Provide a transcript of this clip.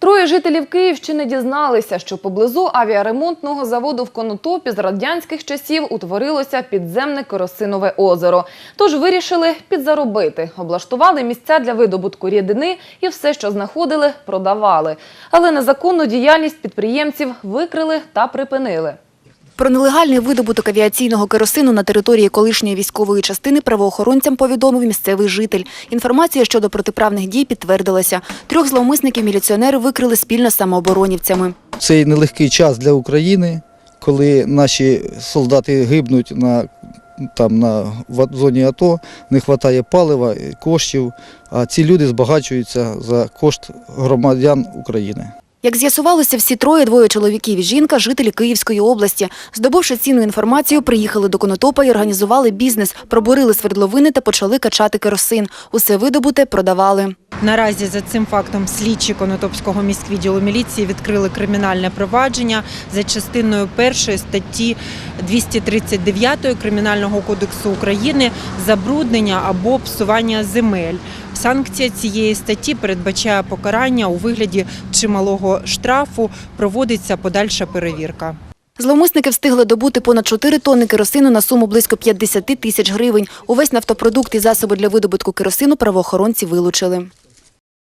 Троє жителів Київщини дізналися, що поблизу авіаремонтного заводу в Конотопі з радянських часів утворилося підземне керосинове озеро. Тож вирішили підзаробити. Облаштували місця для видобутку рідини і все, що знаходили, продавали. Але незаконну діяльність підприємців викрили та припинили. Про нелегальний видобуток авіаційного керосину на території колишньої військової частини правоохоронцям повідомив місцевий житель. Інформація щодо протиправних дій підтвердилася. Трьох зловмисників міліціонери викрили спільно з самооборонівцями. Цей нелегкий час для України, коли наші солдати гибнуть на, там, на в зоні АТО, не вистачає палива, коштів, а ці люди збагачуються за кошт громадян України. Як з'ясувалося, всі троє, двоє чоловіків і жінка – жителі Київської області. Здобувши цінну інформацію, приїхали до Конотопа і організували бізнес, пробурили свердловини та почали качати керосин. Усе видобуте продавали. Наразі за цим фактом слідчі Конотопського міськвідділу міліції відкрили кримінальне провадження за частиною першої статті 239 Кримінального кодексу України забруднення або псування земель. Санкція цієї статті передбачає покарання у вигляді чималого штрафу. Проводиться подальша перевірка. Зловмисники встигли добути понад 4 тонни керосину на суму близько 50 тисяч гривень. Увесь нафтопродукт і засоби для видобутку керосину правоохоронці вилучили.